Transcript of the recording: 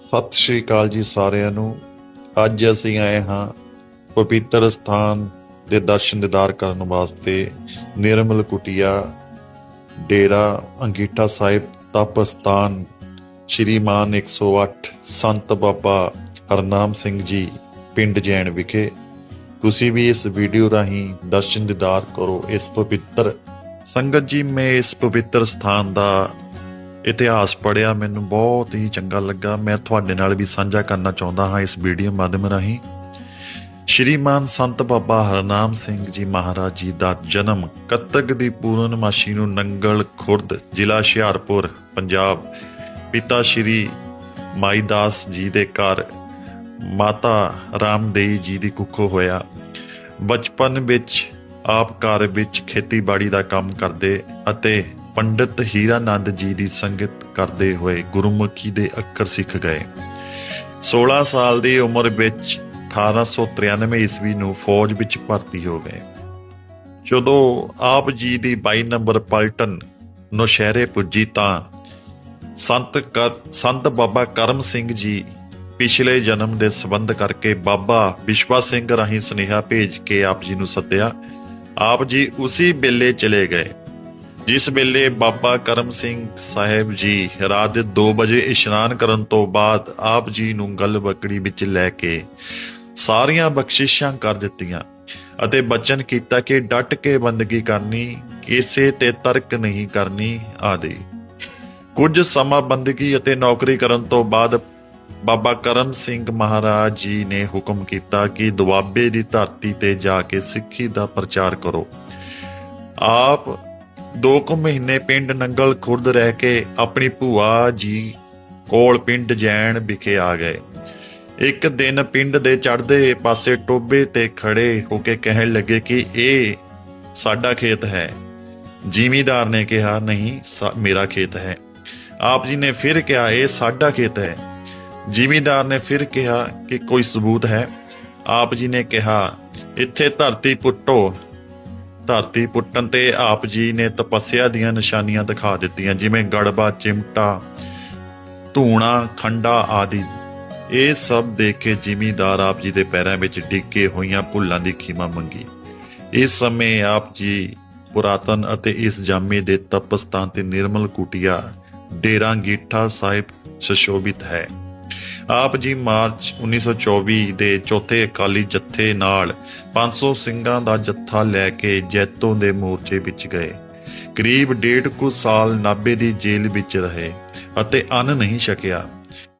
ਸਤਿ ਸ਼੍ਰੀ ਅਕਾਲ ਜੀ ਸਾਰਿਆਂ ਨੂੰ। ਅੱਜ ਅਸੀਂ ਆਏ ਹਾਂ ਪਵਿੱਤਰ ਸਥਾਨ ਦੇ ਦਰਸ਼ਨ ਦਿਦਾਰ ਕਰਨ ਵਾਸਤੇ ਨਿਰਮਲ ਕੁਟਿਆ ਡੇਰਾ ਅੰਗੀਠਾ ਸਾਹਿਬ ਤਪ ਸਥਾਨ ਸ਼੍ਰੀਮਾਨ 108 ਸੰਤ ਬਾਬਾ ਹਰਨਾਮ ਸਿੰਘ ਜੀ ਪਿੰਡ ਜੈਨ ਵਿਖੇ। ਤੁਸੀਂ ਵੀ ਇਸ ਵੀਡੀਓ ਰਾਹੀਂ ਦਰਸ਼ਨ ਦਿਦਾਰ ਕਰੋ ਇਸ ਪਵਿੱਤਰ ਸੰਗਤ ਜੀ, ਮੈਂ ਇਸ ਪਵਿੱਤਰ ਸਥਾਨ ਦਾ ਇਤਿਹਾਸ ਪੜਿਆ ਮੈਨੂੰ ਬਹੁਤ ਹੀ ਚੰਗਾ ਲੱਗਾ। ਮੈਂ ਤੁਹਾਡੇ ਨਾਲ ਵੀ ਸਾਂਝਾ ਕਰਨਾ ਚਾਹੁੰਦਾ ਹਾਂ ਇਸ ਵੀਡੀਓ ਮਾਧਿਅਮ ਰਾਹੀਂ। ਸ਼੍ਰੀਮਾਨ ਸੰਤ ਬਾਬਾ ਹਰਨਾਮ ਸਿੰਘ ਜੀ ਮਹਾਰਾਜ ਜੀ ਦਾ ਜਨਮ ਕੱਤਕ ਦੀ ਪੂਰਨਮਾਸ਼ੀ ਨੂੰ ਨੰਗਲ ਖੁਰਦ, ਜ਼ਿਲ੍ਹਾ ਹੁਸ਼ਿਆਰਪੁਰ, ਪੰਜਾਬ। ਪਿਤਾ ਸ਼੍ਰੀ ਮਾਈਦਾਸ ਜੀ ਦੇ ਘਰ ਮਾਤਾ ਰਾਮਦੇਈ ਜੀ ਦੀ ਕੁੱਖੋਂ ਹੋਇਆ। ਬਚਪਨ ਵਿੱਚ ਆਪ ਘਰ ਵਿੱਚ ਖੇਤੀਬਾੜੀ ਦਾ ਕੰਮ ਕਰਦੇ ਅਤੇ ਪੰਡਿਤ ਹੀਰਾਨੰਦ ਜੀ ਦੀ ਸੰਗਤ ਕਰਦੇ ਹੋਏ ਗੁਰਮੁਖੀ ਦੇ ਅੱਖਰ ਸਿੱਖ ਗਏ। 16 ਸਾਲ ਦੀ ਉਮਰ ਵਿੱਚ 1893 ਈਸਵੀ ਨੂੰ ਫੌਜ ਵਿੱਚ ਭਰਤੀ ਹੋ ਗਏ। ਜਦੋਂ ਆਪ ਜੀ ਦੀ 22 ਨੰਬਰ ਪਲਟਨ ਨੌਸ਼ਹਿਰੇ ਪੁੱਜੀ ਤਾਂ ਸੰਤ ਕਰ- ਸੰਤ ਬਾਬਾ ਕਰਮ ਸਿੰਘ ਜੀ ਪਿਛਲੇ ਜਨਮ ਦੇ ਸੰਬੰਧ ਕਰਕੇ ਬਾਬਾ ਵਿਸ਼ਵਾ ਸਿੰਘ ਰਾਹੀਂ ਸੁਨੇਹਾ ਭੇਜ ਕੇ ਆਪ ਜੀ ਨੂੰ ਸੱਦਿਆ। ਆਪ ਜੀ ਉਸੇ ਵੇਲੇ ਚਲੇ ਗਏ। ਜਿਸ ਵੇਲੇ ਬਾਬਾ ਕਰਮ ਸਿੰਘ ਸਾਹਿਬ ਜੀ ਰਾਤ ਦੇ 2 ਵਜੇ ਇਸ਼ਨਾਨ ਕਰਨ ਤੋਂ ਬਾਅਦ ਆਪ ਜੀ ਨੂੰ ਗਲ ਬੱਕੜੀ ਵਿੱਚ ਲੈ ਕੇ ਸਾਰੀਆਂ ਬਖਸ਼ਿਸ਼ਾਂ ਕਰ ਦਿੱਤੀਆਂ ਅਤੇ ਬਚਨ ਕੀਤਾ ਕਿ ਡਟ ਕੇ ਬੰਦਗੀ ਕਰਨੀ, ਕਿਸੇ ਤੇ ਤਰਕ ਨਹੀਂ ਕਰਨੀ ਆਦਿ। ਕੁਝ ਸਮਾਂ ਬੰਦਗੀ ਅਤੇ ਨੌਕਰੀ ਕਰਨ ਤੋਂ ਬਾਅਦ ਬਾਬਾ ਕਰਮ ਸਿੰਘ ਮਹਾਰਾਜ ਜੀ ਨੇ ਹੁਕਮ ਕੀਤਾ ਕਿ ਦੁਆਬੇ ਦੀ ਧਰਤੀ ਤੇ ਜਾ ਕੇ ਸਿੱਖੀ ਦਾ ਪ੍ਰਚਾਰ ਕਰੋ। ਆਪ ਦੋ ਕੁ ਮਹੀਨੇ ਪਿੰਡ ਨੰਗਲ ਖੁਰਦ ਰਹਿ ਕੇ ਆਪਣੀ ਭੂਆ ਜੀ ਕੋਲ ਪਿੰਡ ਜੈਣ ਵਿਖੇ ਆ ਗਏ। ਇੱਕ ਦਿਨ ਪਿੰਡ ਦੇ ਚੜ੍ਹਦੇ ਪਾਸੇ ਟੋਬੇ ਤੇ ਖੜੇ ਹੋ ਕੇ ਕਹਿਣ ਲੱਗੇ ਕਿ ਇਹ ਸਾਡਾ ਖੇਤ ਹੈ। ਜ਼ਿਮੀਦਾਰ ਨੇ ਕਿਹਾ, ਨਹੀਂ ਮੇਰਾ ਖੇਤ ਹੈ। ਆਪ ਜੀ ਨੇ ਫਿਰ ਕਿਹਾ, ਇਹ ਸਾਡਾ ਖੇਤ ਹੈ। ਜ਼ਿਮੀਦਾਰ ਨੇ ਫਿਰ ਕਿਹਾ ਕਿ ਕੋਈ ਸਬੂਤ ਹੈ। ਆਪ ਜੀ ਨੇ ਕਿਹਾ, ਇੱਥੇ ਧਰਤੀ ਪੁੱਟੋ ਧਰਤੀ ਪੁੱਟਣ ਤੇ ਆਪ ਜੀ ਨੇ ਤਪੱਸਿਆ ਦੀਆਂ ਨਿਸ਼ਾਨੀਆਂ ਦਿਖਾ ਦਿੱਤੀਆਂ, ਜਿਵੇਂ ਗੜਬਾ, ਚਿਮਟਾ, ਧੂਣਾ, ਖੰਡਾ ਆਦਿ। ਇਹ ਸਭ ਦੇਖ ਕੇ ਜ਼ਿਮੀਦਾਰ ਆਪ ਜੀ ਦੇ ਪੈਰਾਂ ਵਿੱਚ ਡਿੱਗੇ ਹੋਈਆਂ ਭੁੱਲਾਂ ਦੀ ਖਿਮਾ ਮੰਗੀ। ਇਸ ਸਮੇਂ ਆਪ ਜੀ ਪੁਰਾਤਨ ਅਤੇ ਇਸ ਜਾਮੇ ਦੇ ਤਪਸਥਾਨ ਤੇ ਨਿਰਮਲ ਕੁਟਿਆ, ਡੇਰਾ ਗੀਠਾ ਸਾਹਿਬ ਸੁਸ਼ੋਭਿਤ ਹੈ। ਆਪ ਜੀ ਮਾਰਚ 1924 ਦੇ ਚੌਥੇ ਅਕਾਲੀ ਜੱਥੇ ਨਾਲ 500 ਸਿੰਘਾਂ ਦਾ ਜੱਥਾ ਲੈ ਕੇ ਜੈਤੋਂ ਦੇ ਮੋਰਚੇ ਵਿੱਚ ਗਏ। ਕਰੀਬ ਡੇਢ ਕੁ ਸਾਲ ਨਾਬੇ ਦੀ ਜੇਲ੍ਹ ਵਿੱਚ ਰਹੇ ਅਤੇ ਅੰਨ ਨਹੀਂ ਛਕਿਆ।